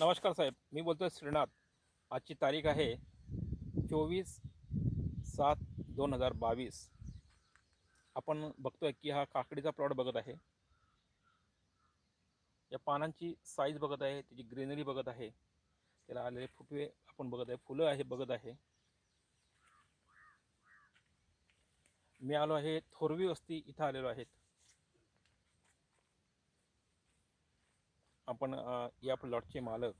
नमस्कार साहेब मी बोलतो आहे श्रीनाथ. आजची तारीख आहे चोवीस सात दोन हजार बावीस. आपण बघतो आहे की हा काकडीचा प्लॉट बघत आहे. या पानांची साईज बघत आहे त्याची ग्रीनरी बघत आहे. त्याला आलेले फुटवे आपण बघत आहे फुलं आहे बघत आहे. मी आलो आहे थोरवी वस्ती इथं आलेलो आहेत आपण या प्लॉटचे मालक.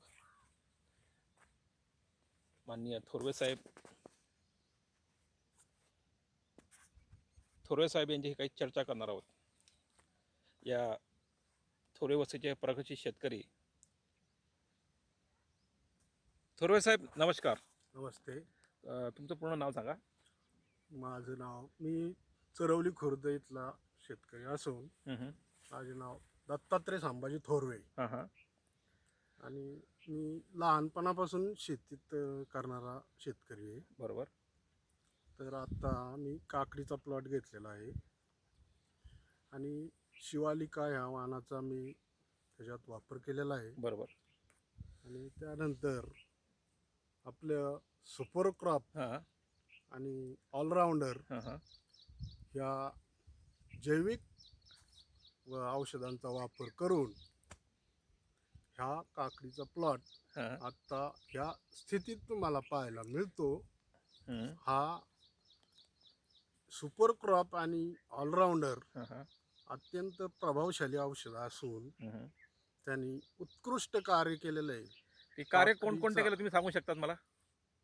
माननीय थोरवे साहेब. थोरवे साहेब यांची काही चर्चा करणार आहोत. या थोरवे वस्तीचे प्रगतशील शेतकरी. थोरवे साहेब नमस्कार. नमस्ते. तुमचं पूर्ण नाव सांगा. माझं नाव मी चरवली खुर्द इथला शेतकरी असून. माझे नाव दत्तात्रय संभाजी थोरवे. हां हां. आणि मी लहानपणापासून शेतीत अ, करणारा शेतकरी आहे. बरोबर. तर आता मी काकडीचा प्लॉट घेतलेला आहे. आणि शिवालिका ह्या वाहनाचा मी त्याच्यात वापर केलेला आहे. बरोबर. आणि त्यानंतर आपलं सुपर क्रॉप हां. आणि ऑलराऊंडर हां हां. ह्या जैविक व औषधांचा वापर करून ह्या काकडीचा प्लॉट हां. आता ह्या स्थितीत तुम्हाला पाहायला मिळतो. हं, हा सुपर क्रॉप आणि ऑलराऊंडर हां हां. अत्यंत प्रभावशाली औषध असून हं. त्यांनी उत्कृष्ट कार्य केलेलं आहे. ते कार्य कोणकोणते केलं तुम्ही सांगू शकतात मला?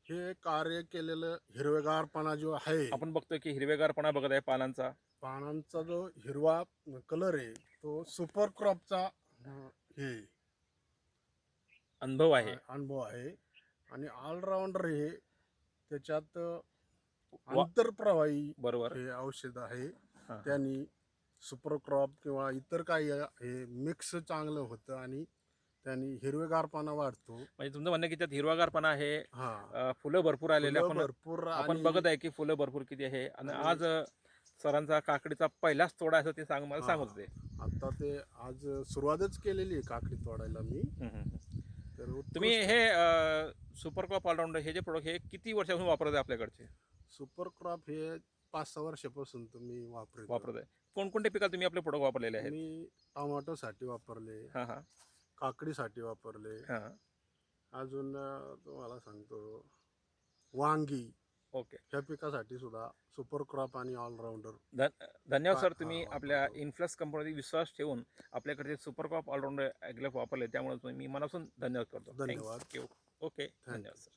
हे कार्य केलेलं हिरवेगारपणा जो आहे आपण बघतोय की हिरवेगारपणा बघत आहे पानांचा. पानांचा जो हिरवा कलर आहे तो सुपर क्रॉपचा अं, हे अनुभव आहे. अनुभव आहे. आणि ऑलराऊंडर हे त्याच्यात वा- आंतरप्रवाही बरोबर. हे औषध आहे. हां. त्यांनी सुपर क्रॉप किंवा इतर काही हे मिक्स चांगलं होतं आणि त्यांनी हिरवेगारपणा वाढतो. म्हणजे तुमचं म्हणणं की त्यात हिरवागारपणा आहे हा. अं, फुलं भरपूर आलेले फुलं आपण भरपूर आपण आणि बघत आहे की फुलं भरपूर किती आहे. आणि आणि- आज अं, सरांचा काकडीचा पहिलाच तोडा असं ते सांग मला. सांगत होते. आता ते आज सुरुवातच केलेली आहे काकडी तोडायला मी. तर तुम्ही हे सुपर क्रॉप ऑलराऊंडर हे जे प्रोडक्ट हे किती वर्षापासून वापरत आहे आपल्याकडचे? सुपर क्रॉप हे पाच सहा वर्षापासून तुम्ही वापरत वापरत आहे कोणकोणते पिकाला तुम्ही आपले प्रोडक्ट वापरलेले आहेत? मी टोमॅटोसाठी वापरले. हां हां. काकडीसाठी वापरले. हां. अजून तुम्हाला सांगतो. वांगी. ओके ह्या पिकासाठी सुद्धा सुपर क्रॉप आणि ऑलराऊंडर धन धन्यवाद सर तुम्ही हा, आपल्या. इन्फ्लस कंपनीवर विश्वास ठेवून आपल्याकडे सुपर क्रॉप ऑलराऊंडर ॲग्लेफ वापरले त्यामुळे तुम्ही मी मनापासून धन्यवाद करतो धन्यवाद. You. ओके धन्यवाद सर